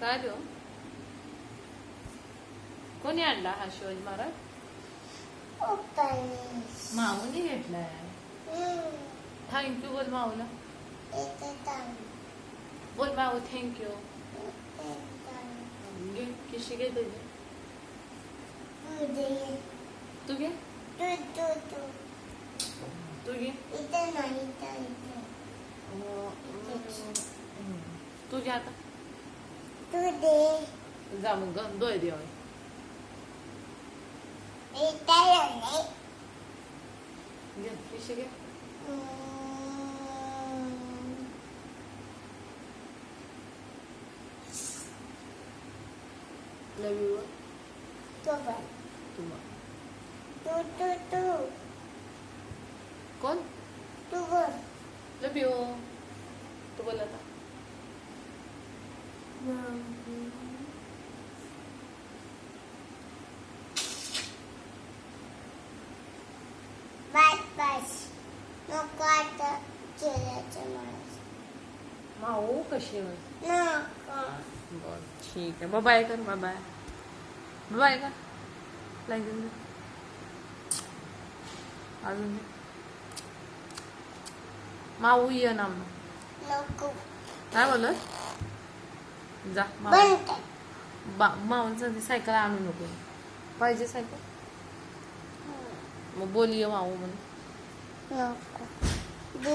काय देऊ कोणी आणला हा शिवाजी महाराज माऊनी घेतलाय थँक्यू बोल माऊला बोल माऊ थँक्यू घे किशी घे तुझी तू दे तू घे तू तू तू तू घे इथे नाही इथे इथे तू घे आता तू दे जा मग ग दोय दे इथे नाही घे किशी घे लव यू तू पण तू तू तू तू कोण तू बोल लव यू तू बोल आता नको आता चिरायचं माणूस माऊ कशी आहे नको बर ठीक आहे बाय कर बाय बाय का लाईक देऊन दे. अजून दे. माऊ ये ना मग. नको काय बोलत? जा माऊ बंद बा माऊंचं सायकल आणू नको. पाहिजे सायकल? मग बोलिये माऊ म्हणून. नको